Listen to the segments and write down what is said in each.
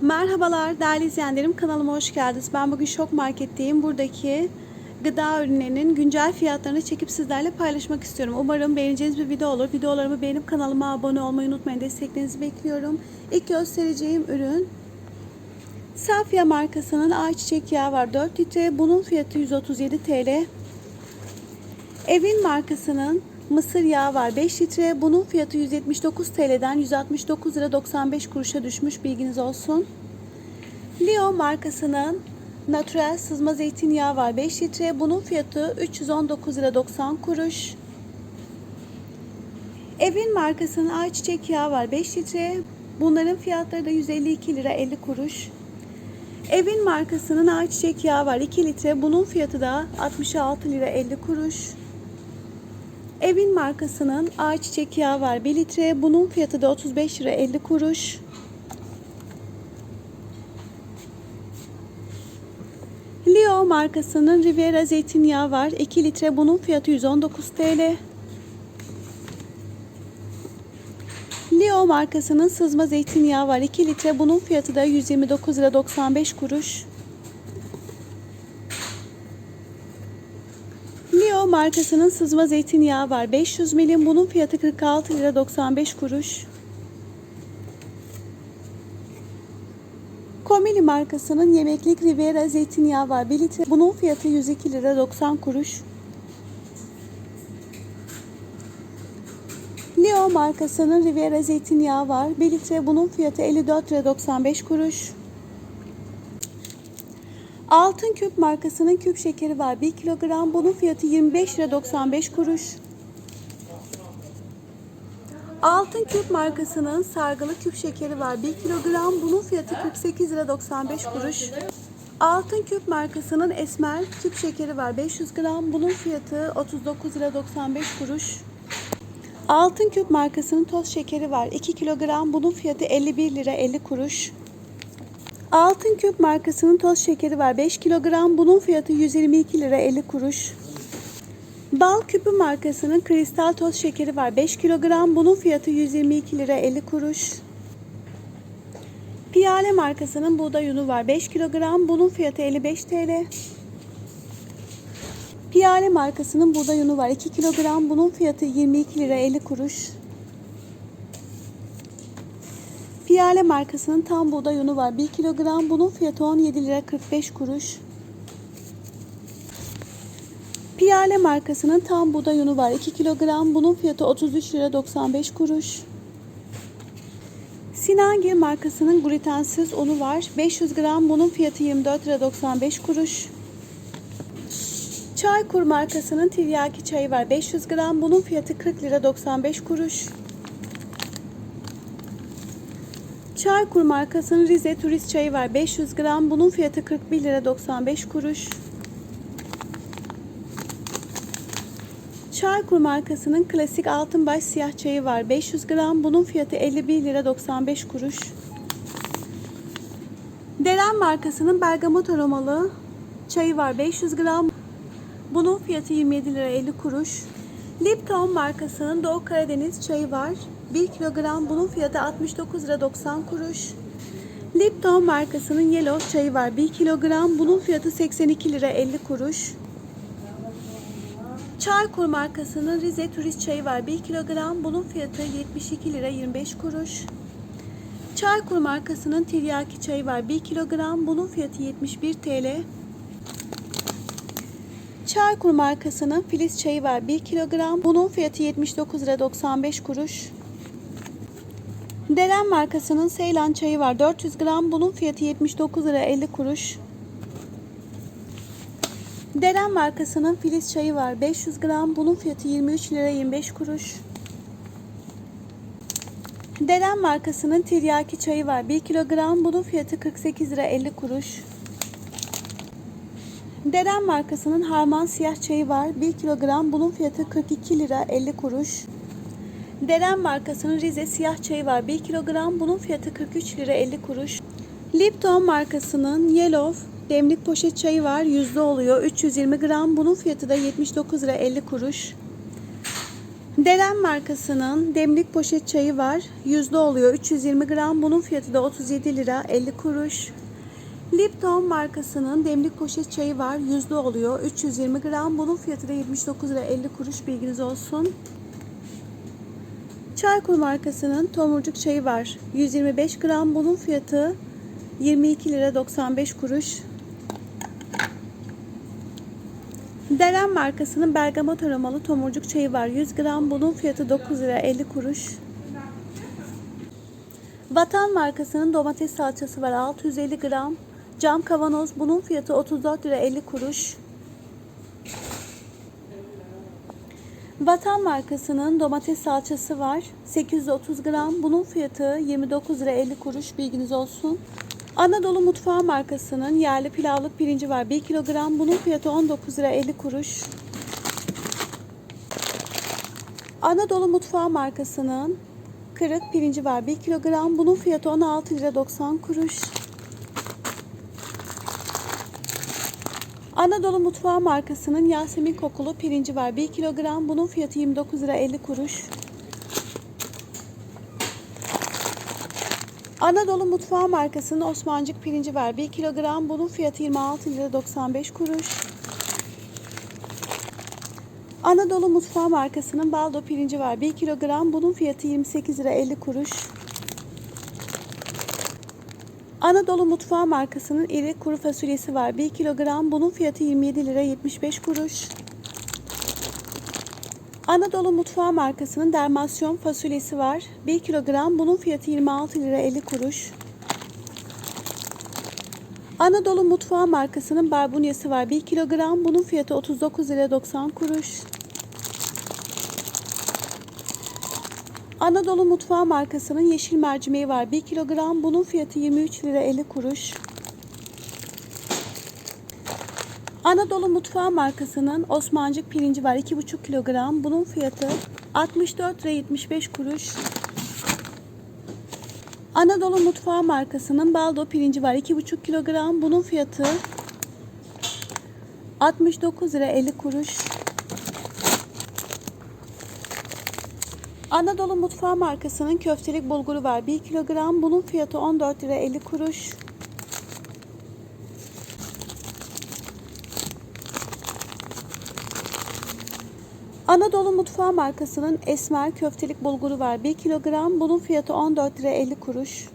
Merhabalar değerli izleyenlerim kanalıma hoş geldiniz. Ben bugün Şok Market'teyim. Buradaki gıda ürünlerinin güncel fiyatlarını çekip sizlerle paylaşmak istiyorum. Umarım beğeneceğiniz bir video olur. Videolarımı beğenip kanalıma abone olmayı unutmayın. Desteklerinizi bekliyorum. İlk göstereceğim ürün Safya markasının ayçiçek yağı var 4 litre. Bunun fiyatı 137 TL. Evin markasının mısır yağı var 5 litre. Bunun fiyatı 179 TL'den 169 lira 95 kuruşa düşmüş bilginiz olsun. Leo markasının natural sızma zeytinyağı var 5 litre. Bunun fiyatı 319 lira 90 kuruş. Evin markasının ayçiçek yağı var 5 litre. Bunların fiyatları da 152 lira 50 kuruş. Evin markasının ayçiçek yağı var 2 litre. Bunun fiyatı da 66 lira 50 kuruş. Evin markasının ayçiçek yağı var 1 litre. Bunun fiyatı da 35 lira 50 kuruş. Leo markasının Riviera zeytinyağı var 2 litre. Bunun fiyatı 119 TL. Leo markasının sızma zeytinyağı var 2 litre. Bunun fiyatı da 129 lira 95 kuruş. Leo markasının sızma zeytinyağı var 500 milim. Bunun fiyatı 46 lira 95 kuruş. Komili markasının yemeklik Riviera zeytinyağı var 1 litre. Bunun fiyatı 102 lira 90 kuruş. Leo markasının Riviera zeytinyağı var. 1 litre bunun fiyatı 54 lira 95 kuruş. Altın küp markasının küp şekeri var. 1 kilogram. Bunun fiyatı 25 lira 95 kuruş. Altın küp markasının sargılı küp şekeri var. 1 kilogram. Bunun fiyatı 48 lira 95 kuruş. Altın küp markasının esmer küp şekeri var. 500 gram. Bunun fiyatı 39 lira 95 kuruş. Altın küp markasının toz şekeri var. 2 kilogram. Bunun fiyatı 51 lira 50 kuruş. Altın küp markasının toz şekeri var. 5 kilogram. Bunun fiyatı 122 lira 50 kuruş. Bal küpü markasının kristal toz şekeri var. 5 kilogram. Bunun fiyatı 122 lira 50 kuruş. Piyale markasının buğday unu var. 5 kilogram. Bunun fiyatı 55 TL. Piyale markasının buğday unu var. 2 kilogram. Bunun fiyatı 22 lira 50 kuruş. Piyale markasının tam buğday unu var. 1 kilogram. Bunun fiyatı 17 lira 45 kuruş. Piyale markasının tam buğday unu var. 2 kilogram. Bunun fiyatı 33 lira 95 kuruş. Sinangil markasının glutensiz unu var. 500 gram. Bunun fiyatı 24 lira 95 kuruş. Çaykur markasının tiryaki çayı var. 500 gram. Bunun fiyatı 40 lira 95 kuruş. Çaykur markasının Rize turist çayı var. 500 gram. Bunun fiyatı 41 lira 95 kuruş. Çaykur markasının klasik altınbaş siyah çayı var. 500 gram. Bunun fiyatı 51 lira 95 kuruş. Deren markasının bergamot aromalı çayı var. 500 gram. Bunun fiyatı 27 lira 50 kuruş. Lipton markasının Doğu Karadeniz çayı var. 1 kilogram bunun fiyatı 69 lira 90 kuruş. Lipton markasının Yellow çayı var. 1 kilogram bunun fiyatı 82 lira 50 kuruş. Çaykur markasının Rize Turist çayı var. 1 kilogram bunun fiyatı 72 lira 25 kuruş. Çaykur markasının Tiryaki çayı var. 1 kilogram bunun fiyatı 71 TL. Çaykur markasının Filiz çayı var 1 kilogram. Bunun fiyatı 79 lira 95 kuruş. Deren markasının Seylan çayı var 400 gram. Bunun fiyatı 79 lira 50 kuruş. Deren markasının Filiz çayı var 500 gram. Bunun fiyatı 23 lira 25 kuruş. Deren markasının Tiryaki çayı var 1 kilogram. Bunun fiyatı 48 lira 50 kuruş. Deren markasının Harman siyah çayı var. 1 kilogram. Bunun fiyatı 42 lira 50 kuruş. Deren markasının Rize siyah çayı var. 1 kilogram. Bunun fiyatı 43 lira 50 kuruş. Lipton markasının Yellow demlik poşet çayı var. Yüzde oluyor. 320 gram. Bunun fiyatı da 79 lira 50 kuruş. Deren markasının demlik poşet çayı var. Yüzde oluyor 320 gram. Bunun fiyatı da 37 lira 50 kuruş. Lipton markasının demlik poşet çayı var. Yüzde oluyor 320 gram. Bunun fiyatı da 79 lira 50 kuruş. Bilginiz olsun. Çaykur markasının tomurcuk çayı var. 125 gram. Bunun fiyatı 22 lira 95 kuruş. Deren markasının bergamot aromalı tomurcuk çayı var. 100 gram. Bunun fiyatı 9 lira 50 kuruş. Vatan markasının domates salçası var. 650 gram. Cam kavanoz. Bunun fiyatı 34 lira 50 kuruş. Vatan markasının domates salçası var. 830 gram. Bunun fiyatı 29 lira 50 kuruş. Bilginiz olsun. Anadolu Mutfağı markasının yerli pilavlık pirinci var. 1 kilogram. Bunun fiyatı 19 lira 50 kuruş. Anadolu Mutfağı markasının kırık pirinci var. 1 kilogram. Bunun fiyatı 16 lira 90 kuruş. Anadolu Mutfağı markasının Yasemin kokulu pirinci var. 1 kilogram. Bunun fiyatı 29 lira 50 kuruş. Anadolu Mutfağı markasının Osmancık pirinci var. 1 kilogram. Bunun fiyatı 26 lira 95 kuruş. Anadolu Mutfağı markasının Baldo pirinci var. 1 kilogram. Bunun fiyatı 28 lira 50 kuruş. Anadolu Mutfağı markasının iri kuru fasulyesi var. 1 kilogram. Bunun fiyatı 27 lira 75 kuruş. Anadolu Mutfağı markasının dermasyon fasulyesi var. 1 kilogram. Bunun fiyatı 26 lira 50 kuruş. Anadolu Mutfağı markasının barbunyası var. 1 kilogram. Bunun fiyatı 39 lira 90 kuruş. Anadolu Mutfağı markasının yeşil mercimeği var. 1 kilogram. Bunun fiyatı 23 lira 50 kuruş. Anadolu Mutfağı markasının Osmancık pirinci var. 2,5 kilogram. Bunun fiyatı 64 lira 75 kuruş. Anadolu Mutfağı markasının Baldo pirinci var. 2,5 kilogram. Bunun fiyatı 69 lira 50 kuruş. Anadolu Mutfağı markasının köftelik bulguru var. 1 kilogram. Bunun fiyatı 14 lira 50 kuruş. Anadolu Mutfağı markasının Esmer köftelik bulguru var. 1 kilogram. Bunun fiyatı 14 lira 50 kuruş.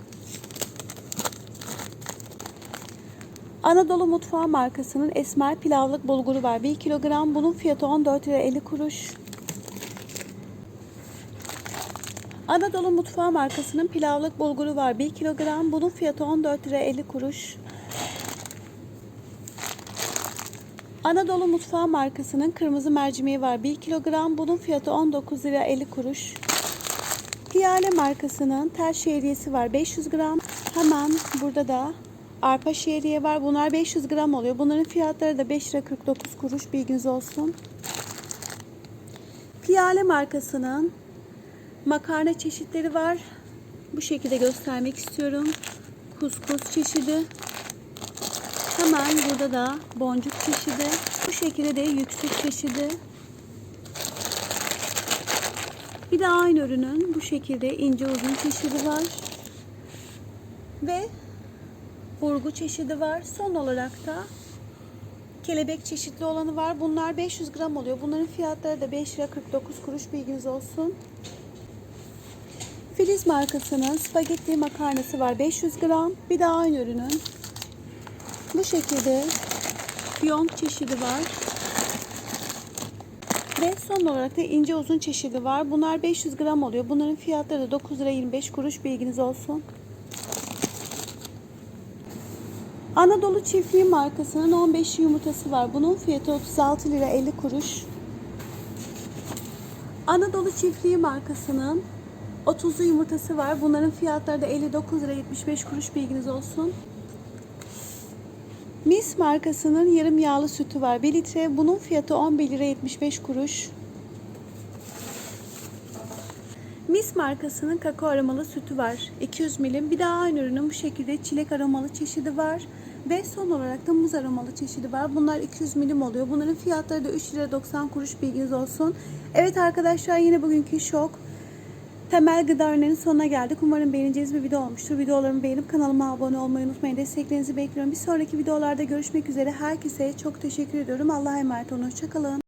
Anadolu Mutfağı markasının Esmer pilavlık bulguru var. 1 kilogram. Bunun fiyatı 14 lira 50 kuruş. Anadolu Mutfağı markasının pilavlık bulguru var. 1 kilogram. Bunun fiyatı 14 lira 50 kuruş. Anadolu Mutfağı markasının kırmızı mercimeği var. 1 kilogram. Bunun fiyatı 19 lira 50 kuruş. Piyale markasının tel şehriyesi var. 500 gram. Hemen burada da arpa şehriye var. Bunlar 500 gram oluyor. Bunların fiyatları da 5 lira 49 kuruş. Bilginiz olsun. Piyale markasının makarna çeşitleri var. Bu şekilde göstermek istiyorum. Kuskus çeşidi. Hemen burada da boncuk çeşidi. Bu şekilde de yüksek çeşidi. Bir de aynı ürünün bu şekilde ince uzun çeşidi var. Ve burgu çeşidi var. Son olarak da kelebek çeşitli olanı var. Bunlar 500 gram oluyor. Bunların fiyatları da 5 lira 49 kuruş bilginiz olsun. Filiz markasının spagetti makarnası var 500 gram. Bir de aynı ürünün bu şekilde fiyonk çeşidi var. Ve son olarak da ince uzun çeşidi var. Bunlar 500 gram oluyor. Bunların fiyatları da 9 lira 25 kuruş bilginiz olsun. Anadolu Çiftliği markasının 15 yumurtası var. Bunun fiyatı 36 lira 50 kuruş. Anadolu Çiftliği markasının 30'lu yumurtası var. Bunların fiyatları da 59 lira 75 kuruş bilginiz olsun. Mis markasının yarım yağlı sütü var. 1 litre. Bunun fiyatı 11 lira 75 kuruş. Mis markasının kakao aromalı sütü var. 200 milim. Bir de aynı ürünün bu şekilde çilek aromalı çeşidi var. Ve son olarak da muz aromalı çeşidi var. Bunlar 200 milim oluyor. Bunların fiyatları da 3 lira 90 kuruş bilginiz olsun. Evet arkadaşlar yine bugünkü şok. Temel gıda ürünlerinin sonuna geldik. Umarım beğeneceğiniz bir video olmuştur. Videolarımı beğenip kanalıma abone olmayı unutmayın. Desteklerinizi bekliyorum. Bir sonraki videolarda görüşmek üzere. Herkese çok teşekkür ediyorum. Allah'a emanet olun. Hoşçakalın.